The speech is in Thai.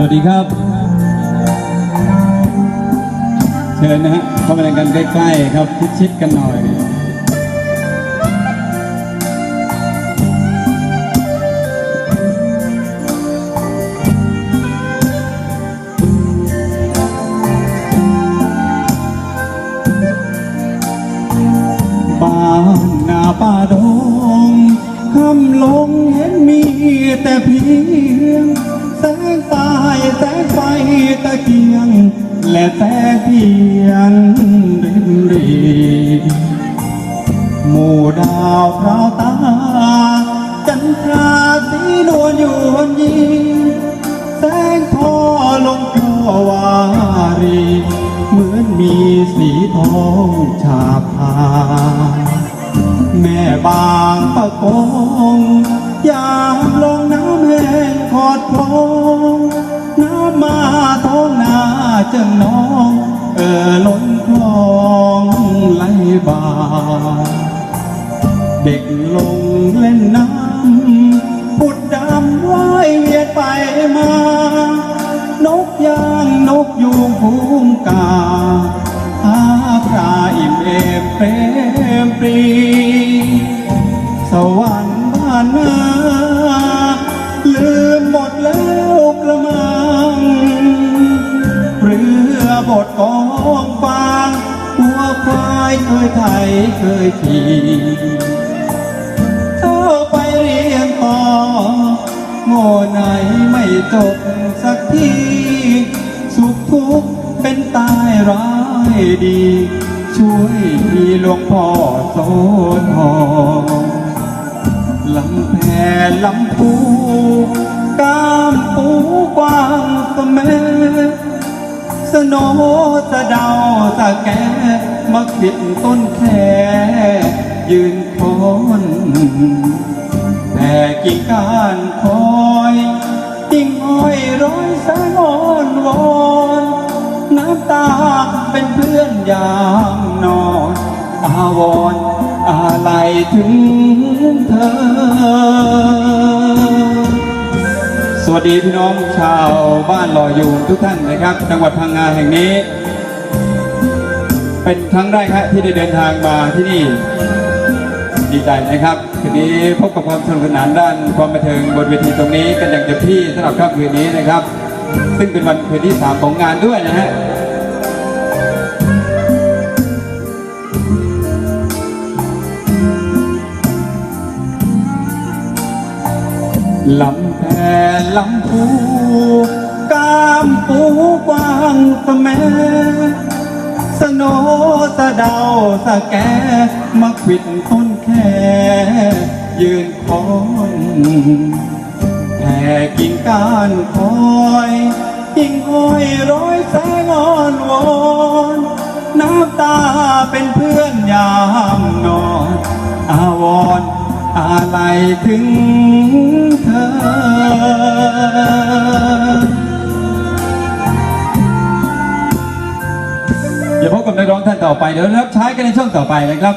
สวัสดีครับ เชิญนะฮะเข้ามาในกันใกล้ๆครับชิดๆกันหน่อยบ้านนาป่าดงคำลงเห็นมีแต่เพียง แสงตายแสงไฟตะเกียง และแสงเทียนริมรีหมู่ดาวพราวตา จันทราสีนวลอยู่วันยีแสงทอลงทั่ววารี เหมือนมีสีทองฉาบทาแม่บางประกงยามลง งขอดคลองน้ำมาท้องนาเจังน้อง เออล้นคลองไหลบ่า เด็กลงเล่นน้ำพุดดำว่ายเวียนไปมา นกยางนกยูงฟูงกาหาพระอิ่มเอมเปรมปรีสวรรค์ ดกองฟางหัวควายเคยไถเคยขี่เข้าไปเรียนต่อโง่ไหนไม่จบสักทีสุขทุกข์เป็นตายร้ายดี ช่วยทีหลวงพ่อโสธรลำแพลำพูกามปูกว้างสะแม สโนสะเดาสะแกมาขิดต้นแค่ยืนคอนแต่กิ่งก้านคอยกิ่งอ้อยร้อยแสงอ่อนวอนน้ำตาเป็นเพื่อนยามนอนอาวรณ์อะไรถึงเธอ วัสดีพี่น้องชาวบ้านลอยยูงทุกท่านนะครับ จังหวัดพังงาแห่งนี้ เป็นครั้งแรกครับที่ได้เดินทางมาที่นี่ดีใจนะครับคืนนี้พบกับความสนุกสนานด้านความบันเทิงบนเวทีตรงนี้กันอย่างเต็มที่สำหรับค่ำคืนนี้นะครับ ซึ่งเป็นวันคืนที่สามของงานด้วยนะฮะลำ แพลำพูกามปูกว้างสะแมสโนสะเดาสะแกมาขวิดต้นแค่ ยืนคอนแผ่กิ่งก้านคอยกิ่งอ้อยร้อยแสงอ่อนวอนน้ำตาเป็นเพื่อนยามนอน อาวรณ์อะไรถึงเธอ นักร้องท่านต่อไปเดี๋ยวรับใช้กันในช่วงต่อไปนะครับ